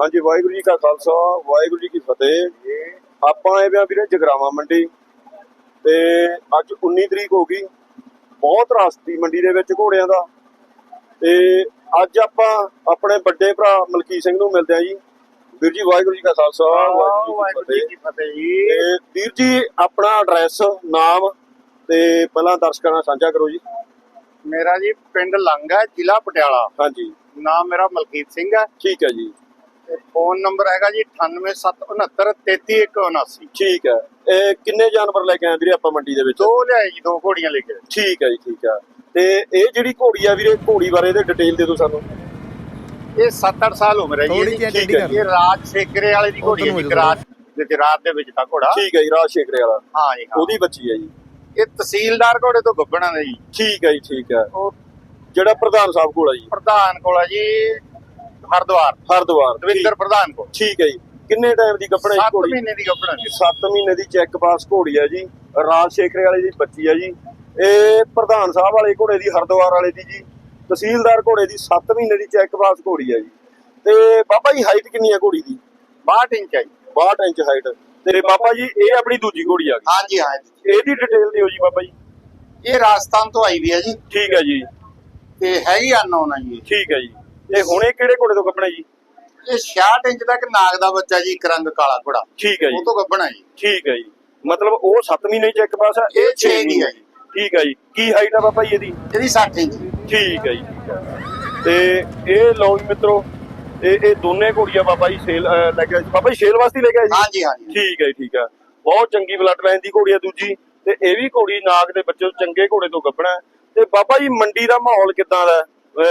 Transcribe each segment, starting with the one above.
ਹਾਂਜੀ ਵਾਹਿਗੁਰੂ ਜੀ ਕਾ ਖਾਲਸਾ ਵਾਹਿਗੁਰੂ ਜੀ ਕੀ ਫਤਿਹ। ਆਪਾਂ ਆਏ ਵੇ ਆ ਵੀਰੇ ਜਗਰਾਵਾ ਮੰਡੀ। ਤੇ ਅੱਜ 19 ਤਰੀਕ ਹੋ ਗਈ। ਬਹੁਤ ਰਸਤੀ ਮੰਡੀ ਦੇ ਵਿੱਚ ਘੋੜਿਆਂ ਦਾ। ਤੇ ਅੱਜ ਆਪਾਂ ਆਪਣੇ ਵੱਡੇ ਭਰਾ ਮਲਕੀ ਸਿੰਘ ਨੂੰ ਮਿਲਦੇ ਆ ਜੀ। ਵੀਰ ਜੀ ਵਾਹਿਗੁਰੂ ਜੀ ਕਾ ਖਾਲਸਾ ਵਾਹਿਗੁਰੂ ਜੀ ਕੀ ਫਤਿਹ ਫਤਿਹ ਜੀ। ਤੇ ਵੀਰ ਜੀ ਆਪਣਾ ਐਡਰੈਸ ਨਾਮ ਤੇ ਪਹਿਲਾਂ ਦਰਸ਼ਕਾਂ ਨਾਲ ਸਾਂਝਾ ਕਰੋ ਜੀ। ਮੇਰਾ ਜੀ ਪਿੰਡ ਲੰਗਾ ਜ਼ਿਲ੍ਹਾ ਪਟਿਆਲਾ। ਹਾਂਜੀ। ਨਾਮ ਮੇਰਾ ਮਲਕੀਤ ਸਿੰਘ ਹੈ। ਠੀਕ ਹੈ ਜੀ। ਫੋਨ ਨੰਬਰ ਹੈਗਾ ਜੀ 9876933179 ਠੀਕ ਹੈ। ਇਹ ਕਿੰਨੇ ਜਾਨਵਰ ਲੈ ਕੇ ਆਏ ਵੀਰੇ ਆਪਾਂ ਮੰਡੀ ਦੇ ਵਿੱਚ? ਦੋ ਲਿਆਏ ਜੀ ਦੋ ਘੋੜੀਆਂ ਲੈ ਕੇ ਠੀਕ ਹੈ ਜੀ ਠੀਕ ਹੈ। ਤੇ ਇਹ ਜਿਹੜੀ ਘੋੜੀ ਆ ਵੀਰੇ ਘੋੜੀ ਬਾਰੇ ਇਹਦੇ ਡਿਟੇਲ ਦੇ ਦਿਓ ਸਾਨੂੰ। ਇਹ 7-8 ਸਾਲ ਉਮਰ ਹੈ ਜੀ ਹੈ ਇਹ ਰਾਜ ਸੇਕਰੇ ਵਾਲੇ ਦੀ ਘੋੜੀ ਹੈ ਜੀ ਗਰਾਜ ਦੇ ਰਾਤ ਦੇ ਵਿੱਚ ਦਾ ਘੋੜਾ। ਠੀਕ ਹੈ ਜੀ ਰਾਜ ਸ਼ੇਖਰੇ ਵਾਲਾ। ਹਾਂ ਜੀ ਹਾਂ। ਉਹਦੀ ਬੱਚੀ ਹੈ ਜੀ। ਇਹ ਤਹਿਸੀਲਦਾਰ ਘੋੜੇ ਤੋਂ ਗੱਬਣਾ ਜੀ। ਠੀਕ ਹੈ ਜੀ ਠੀਕ ਹੈ। ਉਹ ਜਿਹੜਾ ਪ੍ਰਧਾਨ ਸਾਹਿਬ ਕੋਲ ਆ ਜੀ। ਪ੍ਰਧਾਨ ਕੋਲ ਹੈ ਜੀ ਹਰਦੁਆਰ। ਹਰਦੁਆਰ ਦਵਿੰਦਰ ਪ੍ਰਧਾਨ ਕੋਲ। ਠੀਕ ਹੈ ਜੀ। ਕਿੰਨੇ ਟਾਈਮ ਦੀ ਕੱਪੜਾ ਜੀ 7 ਘੋੜੀ? ਮਹੀਨੇ ਦੀ ਜੀ 7 ਮਹੀਨੇ ਦੀ ਚੈੱਕ ਪਾਸ ਘੋੜੀ ਹੈ ਜੀ। ਰਾਜ ਸ਼ੇਖਰੇ ਵਾਲੇ ਦੀ ਬੱਚੀ ਹੈ ਜੀ। ਇਹ ਪ੍ਰਧਾਨ ਸਾਹਿਬ ਵਾਲੇ ਘੋੜੇ ਦੀ ਹਰਦੁਆਰ ਵਾਲੇ ਦੀ ਜੀ। ਤਹਿਸੀਲਦਾਰ ਘੋੜੇ ਦੀ 7 ਮਹੀਨੇ ਦੀ ਚੈੱਕ ਪਾਸ ਘੋੜੀ ਹੈ ਜੀ। ਤੇ ਬਾਬਾ ਜੀ ਹਾਈਟ ਕਿੰਨੀ ਹੈ ਘੋੜੀ ਦੀ? 62 ਇੰਚ ਹੈ ਜੀ। 62 ਇੰਚ ਹਾਈਟ ਤੇ ਬਾਬਾ ਜੀ ਇਹ ਆਪਣੀ ਦੂਜੀ ਘੋੜੀ ਆ ਹਾਂ ਜੀ ਹਾਂ ਜੀ ਗਈ ਇਹਦੀ ਡਿਟੇਲ ਦਿਓ ਜੀ ਬਾਬਾ ਜੀ। ਇਹ ਰਾਜਸਥਾਨ ਤੋਂ ਆਈ ਵੀ ਹੈ ਜੀ। ਠੀਕ ਹੈ ਜੀ। ਤੇ ਹੈ ਹੀ ਅਨਨੋਨ ਹੈ ਜੀ। ਠੀਕ ਹੈ ਜੀ। ਇਹ ਹੁਣੇ ਕਿਹੜੇ ਘੋੜੇ ਤੋਂ ਕੱਪਣਾ ਜੀ? ਇਹ 66 ਇੰਚ ਦਾ ਇੱਕ ਨਾਗ ਦਾ ਬੱਚਾ ਜੀ ਇੱਕ ਰੰਗ ਕਾਲਾ ਘੋੜਾ। ਠੀਕ ਹੈ ਜੀ। ਉਹ ਤੋਂ ਗੱਬਣਾ ਜੀ। ਠੀਕ ਹੈ ਜੀ। ਮਤਲਬ ਉਹ 7 ਮਹੀਨੇ ਚੈੱਕ ਪਾਸ ਹੈ ਇਹ ਛੇ ਛੇ ਦੀ ਹੈ ਜੀ। ਠੀਕ ਹੈ ਜੀ। ਕੀ ਹਾਈਟ ਆ ਬਾਬਾ ਜੀ ਇਹਦੀ? ਇਹਦੀ 60 ਇੰਚ। ਠੀਕ ਹੈ ਜੀ ਤੇ ਇਹ ਲਓ ਜੀ ਮਿੱਤਰੋ ਇਹ ਇਹ ਦੋਨੇ ਘੋੜੀਆਂ ਬਾਬਾ ਜੀ ਸੇਲ ਲੈ ਕੇ। ਬਾਬਾ ਜੀ ਸੇਲ ਵਾਸਤੇ ਲੈ ਕੇ ਆਏ ਜੀ ਹਾਂ ਜੀ ਹਾਂ ਜੀ ਠੀਕ ਹੈ। ਠੀਕ ਹੈ ਬਹੁਤ ਚੰਗੀ ਬਲੱਡ ਲਾਈਨ ਦੀ ਘੋੜੀ ਹੈ ਦੂਜੀ। ਤੇ ਇਹ ਵੀ ਘੋੜੀ ਨਾਗ ਦੇ ਬੱਚੇ ਤੋਂ ਚੰਗੇ ਘੋੜੇ ਤੋਂ ਗੱਭਣਾ। ਤੇ ਬਾਬਾ ਜੀ ਮੰਡੀ ਦਾ ਮਾਹੌਲ ਕਿਦਾਂ ਦਾ?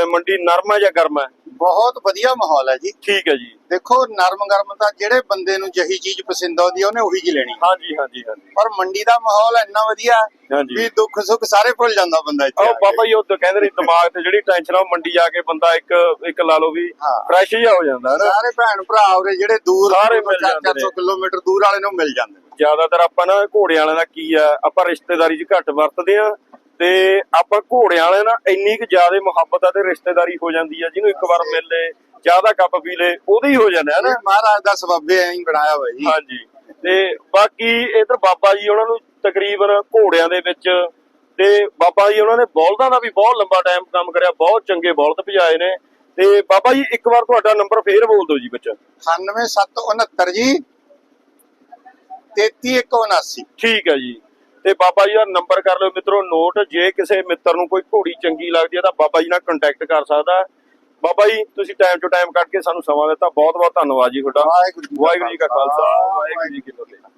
ਮੰਡੀ ਨਰਮ ਹੈ ਜਾਂ ਗਰਮ ਹੈ ਬਹੁਤ ਵਧੀਆ ਮਾਹੌਲ ਹੈ ਜੀ ਠੀਕ ਹੈ ਜੀ ਦੇਖੋ ਨਰਮ ਗਰਮ ਤਾਂ ਜਿਹੜੇ ਬੰਦੇ ਨੂੰ ਜਹੀ ਚੀਜ਼ ਪਸੰਦ ਆਉਂਦੀ ਹੈ ਉਹਨੇ ਉਹੀ ਜੀ ਲੈਣੀ ਹਾਂਜੀ ਹਾਂਜੀ ਹਾਂਜੀ ਪਰ ਮੰਡੀ ਦਾ ਮਾਹੌਲ ਇੰਨਾ ਵਧੀਆ ਵੀ ਦੁੱਖ ਸੁੱਖ ਸਾਰੇ ਭੁੱਲ ਜਾਂਦਾ ਬੰਦਾ ਇੱਥੇ ਕੇ। ਬਾਬਾ ਜੀ ਉਹ ਤਾਂ ਕਹਿੰਦੇ ਨੇ ਦਿਮਾਗ ਤੇ ਜਿਹੜੀ ਟੈਨਸ਼ਨ ਆ ਉਹ ਮੰਡੀ ਜਾ ਕੇ ਬੰਦਾ ਇੱਕ ਇੱਕ ਲਾ ਲਓ ਵੀ। ਫਰੈਸ਼ ਜਿਹਾ ਹੋ ਜਾਂਦਾ ਸਾਰੇ ਭੈਣ ਭਰਾ ਉਰੇ ਜਿਹੜੇ ਦੂਰ ਸਾਰੇ ਮਿਲ ਜਾਂਦੇ 400 ਨੇ। ਕਿਲੋਮੀਟਰ ਦੂਰ ਵਾਲੇ ਨੂੰ ਮਿਲ ਜਾਂਦੇ। ਜ਼ਿਆਦਾਤਰ ਆਪਾਂ ਨਾ ਘੋੜਿਆਂ ਵਾਲਿਆਂ ਦਾ ਕੀ ਆ ਆਪਾਂ ਰਿਸ਼ਤੇਦਾਰੀ 'ਚ ਘੱਟ ਵਰਤਦੇ ਆ ਤੇ ਆਪਾਂ ਘੋੜਿਆਂ ਵਾਲਿਆਂ ਨਾਲ ਇੰਨੀ ਕੁ ਜ਼ਿਆਦਾ ਮੁਹੱਬਤ ਆ ਤੇ ਰਿਸ਼ਤੇਦਾਰੀ ਹੋ ਜਾਂਦੀ ਆ ਜਿਹਨੂੰ ਇੱਕ ਵਾਰ ਮਿਲ ਲੇ ਚਾਹ ਦਾ ਕੱਪ ਪੀ ਲੇ ਉਹਦੇ ਹੀ ਹੋ ਜਾਂਦਾ ਹੈ ਨਾ। ਮਹਾਰਾਜ ਦਾ ਸਬੱਬੇ ਐਂ ਹੀ ਬਣਾਇਆ ਹੋਇਆ ਜੀ। ਹਾਂਜੀ। ਤੇ ਬਾਕੀ ਇਧਰ ਬਾਬਾ ਜੀ ਉਹਨਾਂ ਨੂੰ ਤਕਰੀਬਨ ਘੋੜਿਆਂ ਦੇ ਵਿੱਚ ਤੇ ਬਾਬਾ ਜੀ ਉਹਨਾਂ ਨੇ ਬੌਲਦਾਂ ਦਾ ਵੀ ਬਹੁਤ ਲੰਬਾ ਟਾਈਮ ਕੰਮ ਕਰਿਆ ਬਹੁਤ ਚੰਗੇ ਬੌਲਦ ਭਜਾਏ ਨੇ। ਤੇ ਬਾਬਾ ਜੀ ਇੱਕ ਵਾਰ ਤੁਹਾਡਾ ਨੰਬਰ ਫੇਰ ਬੋਲ ਦਿਓ ਜੀ ਵਿੱਚ। 98769 ਜੀ 33179 ਠੀਕ ਹੈ ਜੀ। ਤੇ ਬਾਬਾ ਜੀ ਦਾ ਨੰਬਰ ਕਰ ਲਿਓ ਮਿੱਤਰੋ ਨੋਟ ਜੇ ਕਿਸੇ ਮਿੱਤਰ ਨੂੰ ਕੋਈ ਘੋੜੀ ਚੰਗੀ ਲੱਗਦੀ ਹੈ ਤਾਂ ਬਾਬਾ ਜੀ ਨਾਲ ਕੰਟੈਕਟ ਕਰ ਸਕਦਾ। ਬਾਬਾ ਜੀ ਤੁਸੀਂ ਟਾਈਮ ਟੂ ਟਾਈਮ ਕੱਢ ਕੇ ਸਾਨੂੰ ਸਮਾਂ ਦਿੱਤਾ। ਬਹੁਤ ਬਹੁਤ ਧੰਨਵਾਦ ਜੀ ਤੁਹਾਡਾ। ਵਾਹਿਗੁਰੂ ਜੀ ਕਾ ਵਾਹਿਗੁਰੂ ਜੀ ਕਾ ਖਾਲਸਾ। ਵਾਹਿਗੁਰੂ ਜੀ ਕੀ ਫਤਿਹ।